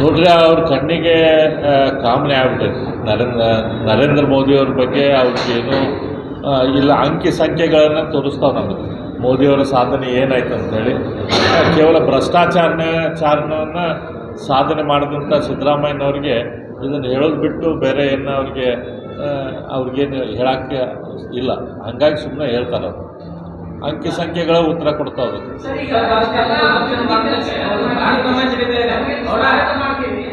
ನೋಡ್ರಿ ಅವ್ರ ಕಣ್ಣಿಗೆ ಕಾಮನೆ ಆಗ್ಬಿಟ್ಟೈತೆ. ನರೇಂದ್ರ ನರೇಂದ್ರ ಮೋದಿಯವ್ರ ಬಗ್ಗೆ ಅವ್ರಿಗೇನು ಇಲ್ಲ ಅಂಕಿ ಸಂಖ್ಯೆಗಳನ್ನು ತೋರಿಸ್ತಾವೆ ನಮಗೆ. ಮೋದಿಯವರ ಸಾಧನೆ ಏನಾಯ್ತು ಅಂತೇಳಿ. ಆ, ಕೇವಲ ಭ್ರಷ್ಟಾಚಾರನ ಚಾರಣವನ್ನು ಸಾಧನೆ ಮಾಡಿದಂಥ ಸಿದ್ದರಾಮಯ್ಯನವ್ರಿಗೆ ಇದನ್ನು ಹೇಳೋದು ಬಿಟ್ಟು ಬೇರೆ ಏನು ಅವ್ರಿಗೆ ಅವ್ರಿಗೇನು ಹೇಳೋಕ್ಕೆ ಇಲ್ಲ. ಹಂಗಾಗಿ ಸುಮ್ಮನೆ ಹೇಳ್ತಾರೆ ಅವರು. ಅಂಕಿ ಸಂಖ್ಯೆಗಳ ಉತ್ತರ ಕೊಡ್ತಾವೆ ಮಾಡ್ತೀವಿ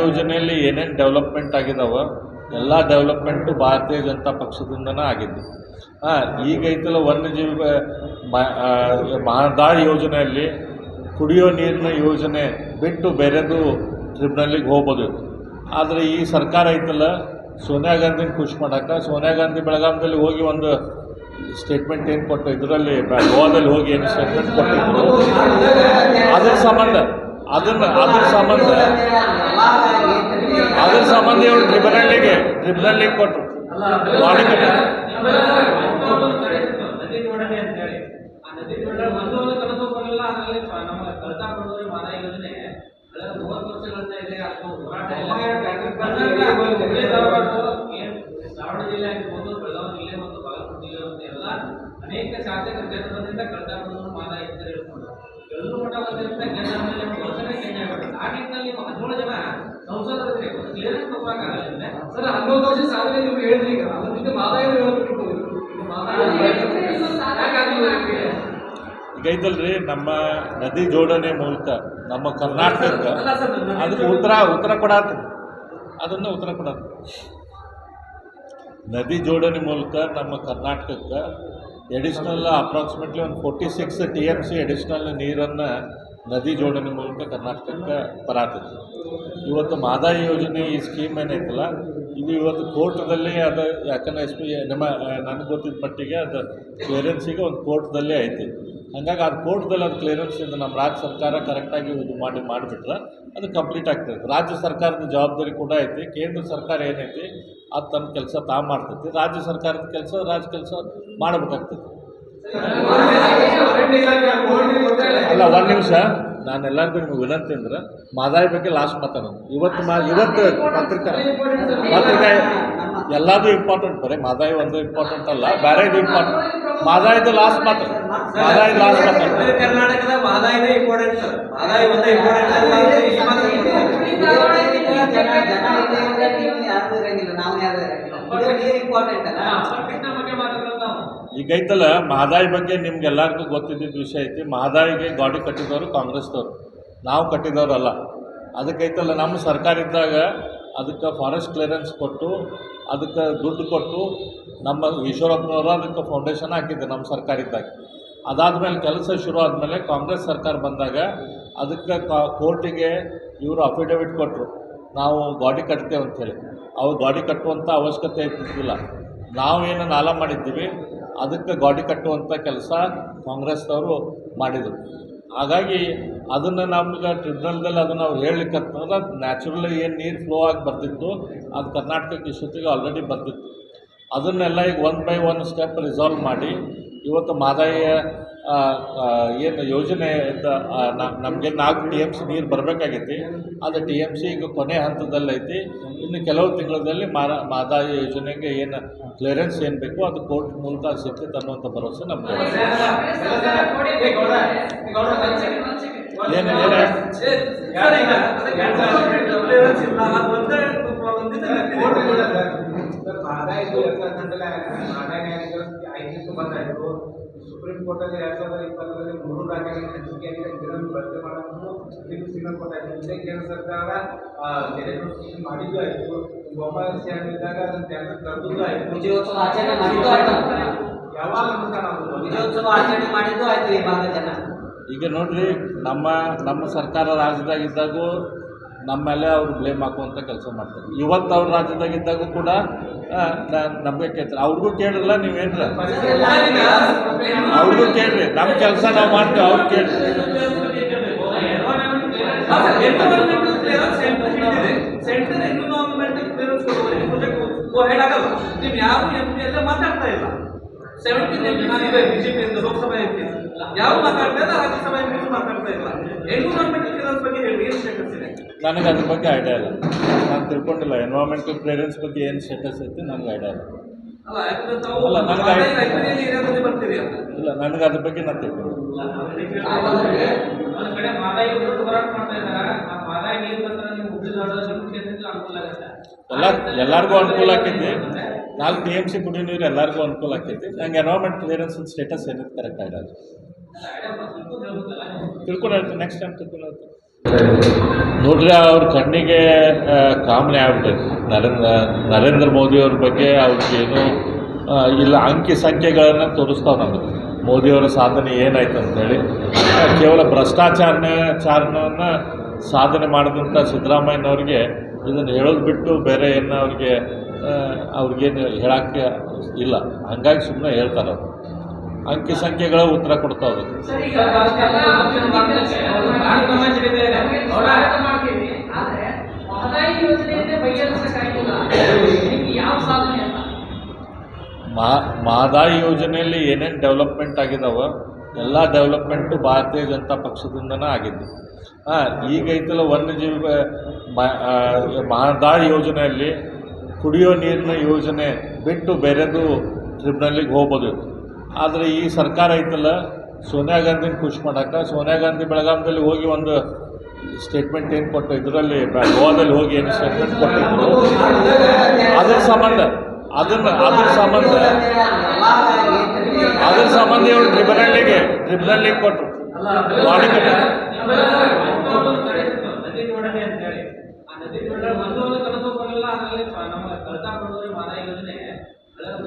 ಯೋಜನೆಯಲ್ಲಿ ಏನೇನು ಡೆವಲಪ್ಮೆಂಟ್ ಆಗಿದಾವ, ಎಲ್ಲ ಡೆವಲಪ್ಮೆಂಟು ಭಾರತೀಯ ಜನತಾ ಪಕ್ಷದಿಂದನೇ ಆಗಿದ್ದು. ಹಾಂ, ಈಗ ಐತಲ್ಲ ವನ್ಯಜೀವಿ ಮಹದಾಯಿ ಯೋಜನೆಯಲ್ಲಿ ಕುಡಿಯೋ ನೀರಿನ ಯೋಜನೆ ಬಿಟ್ಟು ಬೇರೆದು ಟ್ರಿಬ್ಯುನಲ್ಲಿಗೆ ಹೋಗ್ಬೋದು. ಆದರೆ ಈ ಸರ್ಕಾರ ಐತಲ್ಲ, ಸೋನಿಯಾ ಗಾಂಧಿನ ಖುಷಿ ಮಾಡೋಕೆ ಸೋನಿಯಾ ಗಾಂಧಿ ಬೆಳಗಾಮದಲ್ಲಿ ಹೋಗಿ ಒಂದು ಸ್ಟೇಟ್ಮೆಂಟ್ ಏನು ಕೊಟ್ಟು ಇದರಲ್ಲಿ ಗೋವಾದಲ್ಲಿ ಹೋಗಿ ಏನು ಸ್ಟೇಟ್ಮೆಂಟ್ ಕೊಟ್ಟಿದ್ರು ಅದರ ಸಂಬಂಧ ಅದನ್ನ ಅದ್ರ ಸಂಬಂಧ ಅದ್ರ ಸಂಬಂಧ ಇವರು ಟ್ರಿಬ್ಯುನಲ್ಲಿಗೆ ಟ್ರಿಬ್ಯುನಲ್ಲಿಗೆ ಕೊಟ್ಟರು ಬಾಡಿ ಕಟ್ಟಿ ನದಿ ಜೋಡಣೆ ಅಂತ ಹೇಳಿ ಆ ನದಿ ಜೋಡಣೆ ಒಂದು ಒಂದು ಕನಸು ಬರಲಿಲ್ಲ ಅದರಲ್ಲಿ ಪ- ನಮ್ಮ ಕಳಸಾ ಬಂಡೂರಿ ಮಾದಾಯಿ ಯೋಜನೆ ಕಳೆದ ಮೂವತ್ತು ವರ್ಷಗಳಿಂದ ಇದೆ ಅದಕ್ಕೆ ಹೋರಾಟ ಇಲ್ಲ ಹುಬ್ಬಳ್ಳಿ ಧಾರವಾಡ ಏನ್ ಧಾರವಾಡ ಜಿಲ್ಲೆ ಆಗಿರ್ಬೋದು ಬೆಳಗಾವಿ ಜಿಲ್ಲೆ ಮತ್ತು ಬಾಗಲಕೋಟೆ ಜಿಲ್ಲೆ ಮತ್ತು ಎಲ್ಲ ಅನೇಕ ಕಳಸಾ ಬಂಡೂರಿ ಮಾದಾಯಿ ಅಂತ ಹೇಳ್ಕೊಂಡು ಎಲ್ಲರೂ ಮಠ ಬಂದಿರುತ್ತೆ ಗೆದ್ದ ಮೇಲೆ ಹೊಸನೇ ಆಗ್ಬಿಡುತ್ತೆ ಆ ನಿಟ್ಟಿನಲ್ಲಿ ನೀವು ಹದಿನೇಳು ಜನ ಸಂಸದರಿದ್ರೆ ಒಂದು ಕ್ಲಿಯರೆನ್ಸ್ ತಗೋಬೇಕಾಗಲ್ಲ ಸರ್ ಹನ್ನೊಂದು ವರ್ಷ ಸಾಧನೆ ನೀವು ಹೇಳಿದ್ರಿ ಈಗ. ಅದ್ರ ಜೊತೆ ಮಾದಾಯ ಹೇಳ್ಬಿಟ್ಟು ಈಗ ಐತಲ್ರಿ ನಮ್ಮ ನದಿ ಜೋಡಣೆ ಮೂಲಕ ನಮ್ಮ ಕರ್ನಾಟಕಕ್ಕೆ ಅದಕ್ಕೆ ಉತ್ತರ ಉತ್ತರ ಕೊಡಾತ್ ಅದನ್ನು ಉತ್ತರ ಕೊಡಾತ್ ನದಿ ಜೋಡಣೆ ಮೂಲಕ ನಮ್ಮ ಕರ್ನಾಟಕಕ್ಕೆ ಎಡಿಷ್ನಲ್ ಅಪ್ರಾಕ್ಸಿಮೇಟ್ಲಿ ಒಂದು forty six T M C additional ನೀರನ್ನು ನದಿ ಜೋಡಣೆ ಮೂಲಕ ಕರ್ನಾಟಕಕ್ಕೆ ಬರಾತಿತ್ತು ಇವತ್ತು ಮಾದಾಯಿ ಯೋಜನೆ ಈ ಸ್ಕೀಮ್ ಏನೈತಲ್ಲ ಇದು ಇವತ್ತು ಕೋರ್ಟ್ದಲ್ಲಿ ಅದು ಯಾಕಂದ್ರೆ ಎಸ್ ಪಿ ನಮ್ಮ ನನಗೆ ಗೊತ್ತಿದ್ದ ಮಟ್ಟಿಗೆ ಅದು ಕ್ಲಿಯರೆನ್ಸಿಗೆ ಒಂದು ಕೋರ್ಟ್ದಲ್ಲೇ ಐತಿ ಹಂಗಾಗಿ ಆ ಕೋರ್ಟ್ದಲ್ಲಿ ಅದು ಕ್ಲಿಯರೆನ್ಸಿಂದ ನಮ್ಮ ರಾಜ್ಯ ಸರ್ಕಾರ ಕರೆಕ್ಟಾಗಿ ಇದು ಮಾಡಿ ಮಾಡಿಬಿಟ್ರೆ ಅದು ಕಂಪ್ಲೀಟ್ ಆಗ್ತೈತೆ ರಾಜ್ಯ ಸರ್ಕಾರದ ಜವಾಬ್ದಾರಿ ಕೂಡ ಐತಿ ಕೇಂದ್ರ ಸರ್ಕಾರ ಏನೈತಿ ಅದು ತನ್ನ ಕೆಲಸ ತಾ ಮಾಡ್ತೈತಿ. ರಾಜ್ಯ ಸರ್ಕಾರದ ಕೆಲಸ ರಾಜ್ಯ ಕೆಲಸ ಮಾಡಬೇಕಾಗ್ತೈತಿ. ಅಲ್ಲ ಒಂದು ನಿಮಿಷ. ನಾನು ಎಲ್ಲರಿಗೂ ನಿಮಗೆ ವಿನಂತಿ ಅಂದ್ರೆ ಮಾದಾಯಿ ಬಗ್ಗೆ ಲಾಸ್ಟ್ ಮಾತಾಡೋದು ಇವತ್ತು ಮಾ ಇವತ್ತು ಪತ್ರಿಕಾ ಪತ್ರಿಕಾ ಎಲ್ಲದೂ ಇಂಪಾರ್ಟೆಂಟ್ ಬರೀ ಮಾದಾಯಿ ಒಂದು ಇಂಪಾರ್ಟೆಂಟ್ ಅಲ್ಲ ಬೇರೆ ಇದು ಇಂಪಾರ್ಟೆಂಟ್ ಮಾದಾಯಿದು ಲಾಸ್ಟ್ ಮಾತ್ರ ಮಾದಾಯಿ ಲಾಸ್ಟ್ ಮಾತ್ರ ಕರ್ನಾಟಕದ ಮಾದಾಯಿನೇ ಇಂಪಾರ್ಟೆಂಟ್ ಮಾದಾಯಿ ಒಂದೇ ಇಂಪಾರ್ಟೆಂಟ್ ಅಲ್ಲ ನೀವು ಯಾರು ಇಂಪಾರ್ಟೆಂಟ್ ಅಲ್ಲ. ಹಾ, ಕೃಷ್ಣ ಬಗ್ಗೆ ಮಾತಾಡೋದು ನಾವು ಈಗ ಐತಲ್ಲ ಮಹದಾಯಿ ಬಗ್ಗೆ ನಿಮ್ಗೆ ಎಲ್ಲರಿಗೂ ಗೊತ್ತಿದ್ದಿದ್ದ ವಿಷಯ ಐತಿ. ಮಹದಾಯಿಗೆ ಗಾಡಿ ಕಟ್ಟಿದವರು ಕಾಂಗ್ರೆಸ್ದವರು. ನಾವು ಕಟ್ಟಿದವರಲ್ಲ. ಅದಕ್ಕೈತಲ್ಲ ನಮ್ಮ ಸರ್ಕಾರ ಇದ್ದಾಗ ಅದಕ್ಕೆ ಫಾರೆಸ್ಟ್ ಕ್ಲಿಯರೆನ್ಸ್ ಕೊಟ್ಟು ಅದಕ್ಕೆ ದುಡ್ಡು ಕೊಟ್ಟು ನಮ್ಮ ಈಶ್ವರಪ್ಪನವರು ಅದಕ್ಕೆ ಫೌಂಡೇಶನ್ ಹಾಕಿದ್ದೆ ನಮ್ಮ ಸರ್ಕಾರ ಇದ್ದಾಗ. ಅದಾದಮೇಲೆ ಕೆಲಸ ಶುರು ಆದಮೇಲೆ ಕಾಂಗ್ರೆಸ್ ಸರ್ಕಾರ ಬಂದಾಗ ಅದಕ್ಕೆ ಕೋರ್ಟಿಗೆ ಇವರು ಅಫಿಡವಿಟ್ ಕೊಟ್ಟರು ನಾವು ಗಾಡಿ ಕಟ್ತೇವೆ ಅಂಥೇಳಿ ಅವ್ರು ಗಾಡಿ ಕಟ್ಟುವಂಥ ಅವಶ್ಯಕತೆ ಇರ್ತಿದ್ದಿಲ್ಲ ನಾವೇನು ನಾಲ ಮಾಡಿದ್ದೀವಿ? ಅದಕ್ಕೆ ಗಾಡಿ ಕಟ್ಟುವಂಥ ಕೆಲಸ ಕಾಂಗ್ರೆಸ್ನವರು ಮಾಡಿದರು. ಹಾಗಾಗಿ ಅದನ್ನು ನಮ್ಗೆ ಟ್ರಿಬ್ಯುನಲ್ದಲ್ಲಿ ಅದನ್ನು ಅವ್ರು ಹೇಳಲಿಕ್ಕೆ ಅಂತಂದ್ರೆ ನ್ಯಾಚುರಲಿ ಏನು ನೀರು ಫ್ಲೋ ಆಗಿ ಬರ್ತಿತ್ತು, ಅದು ಕರ್ನಾಟಕಕ್ಕೆ ಇಷ್ಟೊತ್ತಿಗೆ ಆಲ್ರೆಡಿ ಬರ್ತಿತ್ತು. ಅದನ್ನೆಲ್ಲ ಈಗ one by one step resolve ಮಾಡಿ ಇವತ್ತು ಮಾದಾಯ ಏನು ಯೋಜನೆ ನಮಗೆ ನಾಲ್ಕು ಟಿ ಎಂ ಸಿ ನೀರು ಬರಬೇಕಾಗೈತಿ. ಅದು ಟಿ ಎಂ ಸಿ ಈಗ ಕೊನೆ ಹಂತದಲ್ಲೈತಿ. ಇನ್ನು ಕೆಲವು ತಿಂಗಳಲ್ಲಿ ಮಾರ, ಮಾದಾಯ ಯೋಜನೆಗೆ ಏನು ಕ್ಲಿಯರೆನ್ಸ್ ಏನು ಬೇಕು ಅದು ಕೋರ್ಟ್ ಮೂಲಕ ಸಿಗ್ತೈತೆ ಅನ್ನುವಂಥ ಭರವಸೆ ನಮಗೆ ಏನು ಏನು ಸುಪ್ರೀಂ ಕೋರ್ಟ್ ಅಲ್ಲಿ ಎರಡ್ ಸಾವಿರದ ಇಪ್ಪತ್ತರಲ್ಲಿ ಮೂರು ರಾಜ್ಯಗಳಿಗೆ ಹಂಚಿಕೆಯಾಗಿದೆ ಗಿಡವನ್ನು ಭರ್ತಿ ಮಾಡೋದು ಇದು ಸಿಗ್ನಲ್ ಕೊಟ್ಟಾಯ್ತು ಮುಂದೆ ಕೇಂದ್ರ ಸರ್ಕಾರ ನೆರೆ ನೋಟಿಫಿಕೇಶನ್ ಮಾಡಿದ್ದು ಆಯ್ತು. ಅದನ್ನು ಟೆಂಡರ್ ಕರೆದಿದ್ದು ಆಯಿತು. ವಿಜಯೋತ್ಸವ ಆಚರಣೆ ಮಾಡಿದ್ದು ಆಯ್ತು. ಯಾವಾಗ ಅನುಷ್ಠಾನ ಆಗೋದು? ವಿಜಯೋತ್ಸವ ಆಚರಣೆ ಮಾಡಿದ್ದು ಆಯ್ತು ಈ ಭಾಗದ ಜನ. ಈಗ ನೋಡ್ರಿ ನಮ್ಮ ನಮ್ಮ ಸರ್ಕಾರ ರಾಜ್ಯದಾಗಿದ್ದಾಗೂ ನಮ್ಮ ಮೇಲೆ ಅವ್ರು ಬ್ಲೇಮ್ ಹಾಕುವಂಥ ಕೆಲಸ ಮಾಡ್ತಾರೆ. ಇವತ್ತು ಅವ್ರ ರಾಜ್ಯದಾಗಿದ್ದಾಗೂ ಕೂಡ ನಮಗೆ ಕೇಳ್ತಾರೆ ಅವ್ರಿಗೂ ಕೇಳಿರಲ್ಲ ನೀವೇನ್ರ ಅವ್ರಿಗೂ ಕೇಳ್ರಿ. ನಮ್ಮ ಕೆಲಸ ನಾವು ಮಾಡ್ತೀವಿ, ಅವ್ರು ಕೇಳ್ರಿ. ಪಿ ಎಲ್ಲ ಮಾತಾಡ್ತಾ ಇಲ್ಲ ಎಂ ಯಾವ ಮಾತಾಡ್ತಾ ಇಲ್ಲ ರಾಜ್ಯಸಭಾ ಎಂ ಮಾತಾಡ್ತಾ ಇಲ್ಲ ಬಗ್ಗೆ ಹೇಳಿ ಏನು ಸ್ಟೇಟಸ್ ನನಗೆ ಅದ್ರ ಬಗ್ಗೆ ಐಡಿಯಾ ಇಲ್ಲ. ನಾನು ತಿಳ್ಕೊಂಡಿಲ್ಲ. ಎನ್ವೈರ್ಮೆಂಟಲ್ ಕ್ಲಿಯರೆನ್ಸ್ ಬಗ್ಗೆ ಏನು ಸ್ಟೇಟಸ್ ಐತಿ ನನಗೆ ಐಡಿಯಾ ಇಲ್ಲ. ಅಲ್ಲ ನನಗೆ ಇಲ್ಲ. ನನಗೆ ಅದ್ರ ಬಗ್ಗೆ ನಾನು ತಿಳ್ಕೊಂಡಿಲ್ಲ. ಎಲ್ಲ ಎಲ್ಲರಿಗೂ ಅನುಕೂಲ ಆಕೈತಿ. ನಾಲ್ಕು ಪಿ ಎಂ ಸಿ ಕುಡಿಯೋ ನೀರು ಎಲ್ಲರಿಗೂ ಅನುಕೂಲ ಆಕೈತಿ. ನಂಗೆ ಎನ್ವೈರ್ಮೆಂಟ್ ಕ್ಲಿಯರೆನ್ಸ್ ಸ್ಟೇಟಸ್ ಏನಿದೆ ಕರೆಕ್ಟ್ ಐಡಿಯಾ ಇಲ್ಲ. ತಿಳ್ಕೊಂಡು ಹೇಳ್ತೀನಿ. ನೆಕ್ಸ್ಟ್ ಟೈಮ್ ತಿಳ್ಕೊಂಡು ಹೇಳ್ತೀನಿ. ನೋಡ್ರಿ, ಅವ್ರ ಕಣ್ಣಿಗೆ ಕಾಮನೆ ಆಗ್ಬಿಟ್ಟೈತೆ. ನರೇಂದ್ರ ನರೇಂದ್ರ ಮೋದಿಯವ್ರ ಬಗ್ಗೆ ಅವ್ರಿಗೇನು ಇಲ್ಲ, ಅಂಕಿ ಸಂಖ್ಯೆಗಳನ್ನು ತೋರಿಸ್ತಾವೆ ನಮಗೆ. ಮೋದಿಯವರ ಸಾಧನೆ ಏನಾಯ್ತು ಅಂತೇಳಿ ಕೇವಲ ಭ್ರಷ್ಟಾಚಾರನ ಚಾರಣವನ್ನು ಸಾಧನೆ ಮಾಡಿದಂಥ ಸಿದ್ದರಾಮಯ್ಯನವ್ರಿಗೆ ಇದನ್ನು ಹೇಳೋದು ಬಿಟ್ಟು ಬೇರೆ ಏನು ಅವ್ರಿಗೆ ಅವ್ರಿಗೇನು ಹೇಳೋಕ್ಕೆ ಇಲ್ಲ. ಹಂಗಾಗಿ ಸುಮ್ಮನೆ ಹೇಳ್ತಾರೆ ಅವ್ರು ಅಂಕಿ ಸಂಖ್ಯೆಗಳ ಉತ್ತರ ಕೊಡ್ತಾ ಇದೆ. ಮಹದಾಯಿ ಯೋಜನೆಯಲ್ಲಿ ಏನೇನು ಡೆವಲಪ್ಮೆಂಟ್ ಆಗಿದಾವ ಎಲ್ಲ ಡೆವಲಪ್ಮೆಂಟು ಭಾರತೀಯ ಜನತಾ ಪಕ್ಷದಿಂದನೇ ಆಗಿದೆ ಹಾಂ ಈಗ ಐತಲ್ಲ ವನ್ಯಜೀವಿ ಮಹದಾಯಿ ಯೋಜನೆಯಲ್ಲಿ ಕುಡಿಯೋ ನೀರಿನ ಯೋಜನೆ ಬಿಟ್ಟು ಬೇರೆದು ಟ್ರಿಬ್ಯುನಲ್ಲಿಗೆ ಹೋಗ್ಬೋದು ಆದರೆ ಈ ಸರ್ಕಾರ ಐತಲ್ಲ, ಸೋನಿಯಾ ಗಾಂಧಿನ ಖುಷಿ ಮಾಡೋಕೆ, ಸೋನಿಯಾ ಗಾಂಧಿ ಬೆಳಗಾಮದಲ್ಲಿ ಹೋಗಿ ಒಂದು ಸ್ಟೇಟ್ಮೆಂಟ್ ಏನು ಕೊಟ್ಟು ಇದರಲ್ಲಿ ಗೋವಾದಲ್ಲಿ ಹೋಗಿ ಏನು ಸ್ಟೇಟ್ಮೆಂಟ್ ಕೊಟ್ಟಿದ್ರು ಅದ್ರ ಸಂಬಂಧ, ಅದನ್ನ, ಅದ್ರ ಸಂಬಂಧ ಅದ್ರ ಸಂಬಂಧ ಇವರು ಟ್ರಿಬ್ಯುನಲ್ಲಿಗೆ ಟ್ರಿಬ್ಯುನಲ್ಲಿಗೆ ಕೊಟ್ಟರು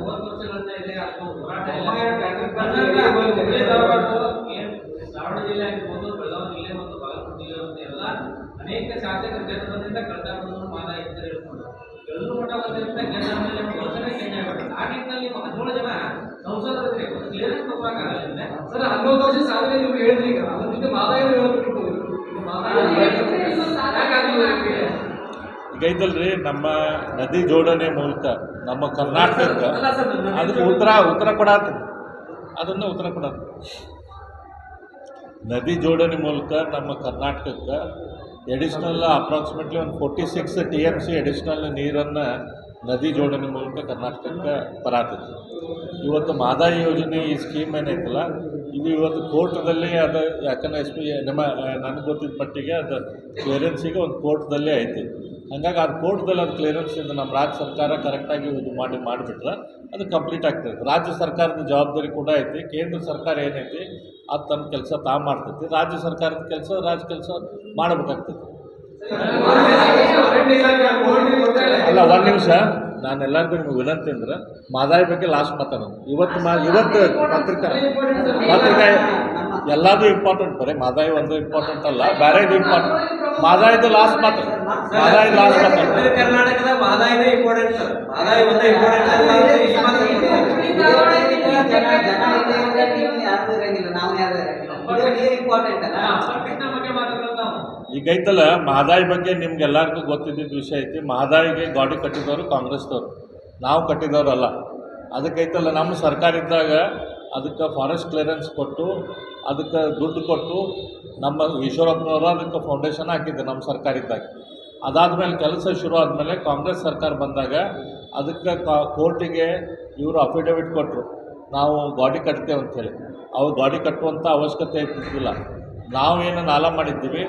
ವರ್ಷಗಳಂತ ಇದೆ ಜಿಲ್ಲೆ ಮತ್ತು ಬಾಗಲಕೋಟೆ ಮಠ ಆ ಜನ ಸರ್ ಹನ್ನೊಂದು ವರ್ಷ ಸಾಧನೆ ನೀವು ಹೇಳಿದ್ರಿ ಈಗ. ಅದ್ರ ಜೊತೆ ಮಾದಾಯ ಹೇಳ್ಬಿಟ್ಟು ಯಾಕಾಗಿಲ್ಲ ನಿಮಗೆ? ಈಗ ಐತಲ್ರಿ ನಮ್ಮ ನದಿ ಜೋಡಣೆ ಮೂಲಕ ನಮ್ಮ ಕರ್ನಾಟಕಕ್ಕೆ ಅದಕ್ಕೆ ಉತ್ತರ ಉತ್ತರ ಕೊಡಾತ ಅದನ್ನು ಉತ್ತರ ಕೊಡಾತ ನದಿ ಜೋಡಣೆ ಮೂಲಕ ನಮ್ಮ ಕರ್ನಾಟಕಕ್ಕೆ ಎಡಿಷ್ನಲ್ ಅಪ್ರಾಕ್ಸಿಮೇಟ್ಲಿ ಒಂದು forty six T M C additional ನೀರನ್ನು ನದಿ ಜೋಡಣೆ ಮೂಲಕ ಕರ್ನಾಟಕಕ್ಕೆ ಬರಾತೈತಿ ಇವತ್ತು ಮಾದಾಯಿ ಯೋಜನೆ ಈ ಸ್ಕೀಮ್ ಏನೈತಲ್ಲ ಇದು ಇವತ್ತು ಕೋರ್ಟ್ದಲ್ಲಿ ಅದು ಯಾಕಂದರೆ ಎಸ್ ಪಿ ನಮ್ಮ ನನಗೆ ಗೊತ್ತಿದ್ದ ಮಟ್ಟಿಗೆ ಅದು ಕ್ಲಿಯರೆನ್ಸಿಗೆ ಒಂದು ಕೋರ್ಟ್ದಲ್ಲೇ ಐತಿ ಹಂಗಾಗಿ ಅದು ಕೋರ್ಟ್ದಲ್ಲಿ ಅದು ಕ್ಲಿಯರೆನ್ಸ್ ಇದೆ ನಮ್ಮ ರಾಜ್ಯ ಸರ್ಕಾರ ಕರೆಕ್ಟಾಗಿ ಇದು ಮಾಡಿ ಮಾಡಿಬಿಟ್ರೆ ಅದು ಕಂಪ್ಲೀಟ್ ಆಗ್ತದೆ. ರಾಜ್ಯ ಸರ್ಕಾರದ ಜವಾಬ್ದಾರಿ ಕೂಡ ಐತಿ ಕೇಂದ್ರ ಸರ್ಕಾರ ಏನೈತಿ ಅದು ತನ್ನ ಕೆಲಸ ತಾ ಮಾಡ್ತೈತಿ. ರಾಜ್ಯ ಸರ್ಕಾರದ ಕೆಲಸ ರಾಜ್ಯ ಕೆಲಸ ಮಾಡಬೇಕಾಗ್ತೈತಿ ಅಲ್ಲ ಒಂದು ನಿಮಿಷ. ನಾನು ಎಲ್ಲರಿಗೂ ನಿಮಗೆ ವಿನಂತಿ ಅಂದ್ರೆ ಮಾದಾಯಿ ಬಗ್ಗೆ ಲಾಸ್ಟ್ ಮಾತಾಡೋದು ಇವತ್ತು ಮಾ ಇವತ್ತು ಪತ್ರಿಕಾ ಪತ್ರಿಕಾ ಎಲ್ಲದೂ ಇಂಪಾರ್ಟೆಂಟ್ ಬರೀ ಮಾದಾಯಿ ಒಂದು ಇಂಪಾರ್ಟೆಂಟ್ ಅಲ್ಲ ಬೇರೆದು ಇಂಪಾರ್ಟೆಂಟ್ ಮಾದಾಯಿದು ಲಾಸ್ಟ್ ಮಾತು. ಮಾದಾಯಿ ಲಾಸ್ಟ್ ಉತ್ತರ ಕರ್ನಾಟಕದ ಮಾದಾಯನೇ ಇಂಪಾರ್ಟೆಂಟ್ ಸರ್ ಮಾದಾಯ ಒಂದೇ ಇಂಪಾರ್ಟೆಂಟ್ ನೀವು ಯಾರು ಇಂಪಾರ್ಟೆಂಟ್ ಅಲ್ಲ ಕೃಷ್ಣ ಬಗ್ಗೆ ಮಾತಾಡೋದು ನಾವು ಈಗ ಐತಲ್ಲ ಮಹದಾಯಿ ಬಗ್ಗೆ ನಿಮ್ಗೆ ಎಲ್ಲರಿಗೂ ಗೊತ್ತಿದ್ದಿದ್ದ ವಿಷಯ ಐತಿ. ಮಹದಾಯಿಗೆ ಗಾಡಿ ಕಟ್ಟಿದವರು ಕಾಂಗ್ರೆಸ್ದವರು. ನಾವು ಕಟ್ಟಿದವರಲ್ಲ. ಅದಕ್ಕೈತಲ್ಲ, ನಮ್ಮ ಸರ್ಕಾರ ಇದ್ದಾಗ ಅದಕ್ಕೆ ಫಾರೆಸ್ಟ್ ಕ್ಲಿಯರೆನ್ಸ್ ಕೊಟ್ಟು, ಅದಕ್ಕೆ ದುಡ್ಡು ಕೊಟ್ಟು ನಮ್ಮ ಈಶ್ವರಪ್ಪನವರು ಅದಕ್ಕೆ ಫೌಂಡೇಶನ್ ಹಾಕಿದ್ದೆ ನಮ್ಮ ಸರ್ಕಾರ ಇದ್ದಾಗ. ಅದಾದಮೇಲೆ ಕೆಲಸ ಶುರು ಆದಮೇಲೆ ಕಾಂಗ್ರೆಸ್ ಸರ್ಕಾರ ಬಂದಾಗ ಅದಕ್ಕೆ ಕೋರ್ಟಿಗೆ ಇವರು ಅಫಿಡವಿಟ್ ಕೊಟ್ಟರು ನಾವು ಗಾಡಿ ಕಟ್ತೇವೆ ಅಂಥೇಳಿ ಅವ್ರು ಗಾಡಿ ಕಟ್ಟುವಂಥ ಅವಶ್ಯಕತೆ ಇರ್ತಿದ್ದಿಲ್ಲ ಏನು ನಾಲ ಮಾಡಿದ್ದೀವಿ.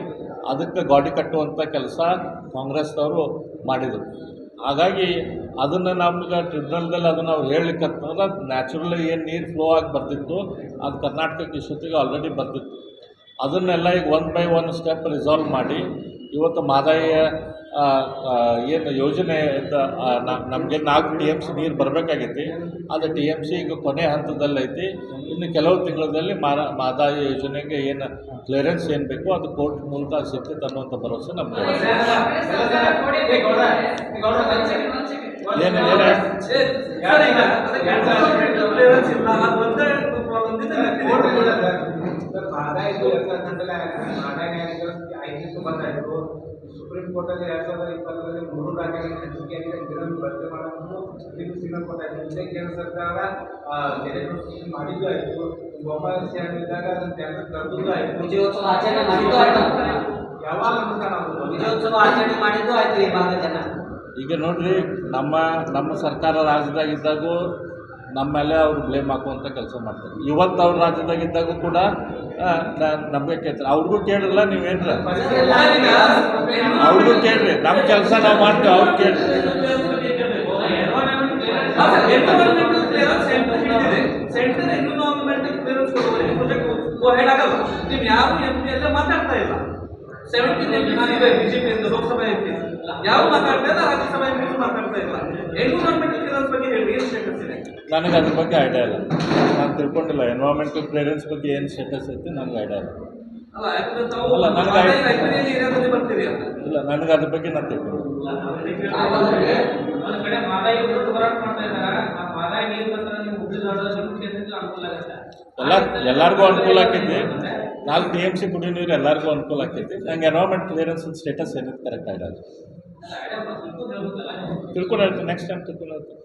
ಅದಕ್ಕೆ ಗಾಡಿ ಕಟ್ಟುವಂಥ ಕೆಲಸ ಕಾಂಗ್ರೆಸ್ನವರು ಮಾಡಿದರು. ಹಾಗಾಗಿ ಅದನ್ನು ನಮ್ಗೆ ಟ್ರಿಬ್ಯುನಲ್ದಲ್ಲಿ ಅದನ್ನು ಅವ್ರು ಅಂತಂದ್ರೆ ನ್ಯಾಚುರಲಿ ಏನು ನೀರು ಫ್ಲೋ ಆಗಿ ಬರ್ತಿತ್ತು, ಅದು ಕರ್ನಾಟಕಕ್ಕೆ ಇಷ್ಟೊತ್ತಿಗೆ ಆಲ್ರೆಡಿ ಬರ್ತಿತ್ತು. ಅದನ್ನೆಲ್ಲ ಈಗ one by one step resolve ಮಾಡಿ ಇವತ್ತು ಮಾದಾಯ ಏನು ಯೋಜನೆ ಅಂತ ನಮಗೆ ನಾಲ್ಕು ಟಿ ಎಂ ಸಿ ನೀರು ಬರಬೇಕಾಗೈತಿ. ಅದು ಟಿ ಎಂ ಸಿ ಈಗ ಕೊನೆ ಹಂತದಲ್ಲಿ ಐತಿ ಇನ್ನು ಕೆಲವು ತಿಂಗಳಲ್ಲಿ ಮಾದಾಯ ಯೋಜನೆಗೆ ಏನು ಕ್ಲಿಯರೆನ್ಸ್ ಏನು ಬೇಕು ಅದು ಕೋರ್ಟ್ ಮೂಲಕ ಸಿಗ್ತೈತೆ ಅನ್ನುವಂಥ ಭರವಸೆ ನಮಗೆ ಏನು ಏನು? ಬಂದಾಯಿತು. ಸುಪ್ರೀಂ ಕೋರ್ಟಲ್ಲಿ ಎರಡು ಸಾವಿರದ ಇಪ್ಪತ್ತರಲ್ಲಿ ಮೂರು ರಾಜ್ಯಗಳಿಗೆ ಹಂಚಿಕೆಯಾಗಿದೆ ಇದನ್ನು ಭರ್ತಿ ಮಾಡೋದನ್ನು ಇದು ಸಿಂಗಲ್ ಕೋಟ ಆಯ್ತು ಮುಂದೆ ಕೇಂದ್ರ ಸರ್ಕಾರ ಆ, ಗೆಜೆಟ್ ನೋಟಿಫಿಕೇಶನ್ ಮಾಡಿದ್ದು ಆಯ್ತು. ಬೊಮ್ಮಾಯಿ ಇದ್ದಾಗ ಅದನ್ನು ಟೆಂಡರ್ ಕರೆದು ಆಯ್ತು. ವಿಜಯೋತ್ಸವ ಆಚರಣೆ ಮಾಡಿದ್ದು ಆಯ್ತು. ಯಾವಾಗ ಅಂತ ವಿಜಯೋತ್ಸವ ಆಚರಣೆ ಮಾಡಿದ್ದು ಆಯ್ತು ಈ ಭಾಗದ ಜನ. ಈಗ ನೋಡ್ರಿ ನಮ್ಮ ನಮ್ಮ ಸರ್ಕಾರ ರಾಜ್ಯದಾಗ ಇದ್ದಾಗೂ ನಮ್ಮ ಮೇಲೆ ಅವ್ರು ಬ್ಲೇಮ್ ಹಾಕುವಂಥ ಕೆಲಸ ಮಾಡ್ತಾರೆ. ಇವತ್ತು ಅವ್ರ ರಾಜ್ಯದಾಗ ಇದ್ದಾಗೂ ಕೂಡ ನಮಗೆ ಕೇಳ್ತಾರೆ. ಅವ್ರಿಗೂ ಕೇಳಿರಲ್ಲ ನೀವೇನ್ರ ಅವ್ರಿಗೂ ಕೇಳ್ರಿ. ನಮ್ಮ ಕೆಲಸ ನಾವು ಮಾಡ್ತೀವಿ, ಅವ್ರು ಕೇಳ್ರಿ. ನೀವು ಯಾರು ಎಂ ಪಿ ಎಲ್ಲ ಮಾತಾಡ್ತಾ ಇಲ್ಲ ಸೆವೆಂಟೀನ್ ಎಂ ಇದೆ ಪಿ ಯಾರು ಮಾತಾಡ್ತಾ ಇಲ್ಲ ರಾಜ್ಯಸಭಾ ಮಾತಾಡ್ತಾ ಇಲ್ಲ ಎನ್ವಿರಾನ್ಮೆಂಟಲ್ ಕ್ಲಿಯರೆನ್ಸ್ ಬಗ್ಗೆ ಹೇಳಿ ನನಗೆ ಅದ್ರ ಬಗ್ಗೆ ಐಡಿಯಾ ಇಲ್ಲ. ನಾನು ತಿಳ್ಕೊಂಡಿಲ್ಲ. ಎನ್ವೈರ್ಮೆಂಟಲ್ ಕ್ಲಿಯರೆನ್ಸ್ ಬಗ್ಗೆ ಏನು ಸ್ಟೇಟಸ್ ಐತಿ ನನಗೆ ಐಡಿಯಾ ಇಲ್ಲ. ಅಲ್ಲ ನನಗೆ ಇಲ್ಲ. ನನಗೆ ಅದ್ರ ಬಗ್ಗೆ ನಾನು ತಿಳ್ಕೊಂಡು ಕಡೆ ಎಲ್ಲ ಎಲ್ಲರಿಗೂ ಅನುಕೂಲ ಆಕೈತಿ. ನಾಲ್ಕು ಟಿ ಎಂ ಸಿ ಕುಡಿಯೋ ನೀರು ಎಲ್ಲರಿಗೂ ಅನುಕೂಲ ಆಕೈತಿ. ನಂಗೆ ಎನ್ವೈರ್ಮೆಂಟ್ ಕ್ಲಿಯರೆನ್ಸ್ ಸ್ಟೇಟಸ್ ಏನಿದೆ ಕರೆಕ್ಟ್ ಐಡಿಯಾ ತಿಳ್ಕೊಂಡು ತಿಳ್ಕೊಂಡು ಹೇಳ್ತೀನಿ. ನೆಕ್ಸ್ಟ್ ಟೈಮ್ ತಿಳ್ಕೊಂಡು ಹೇಳ್ತೀನಿ.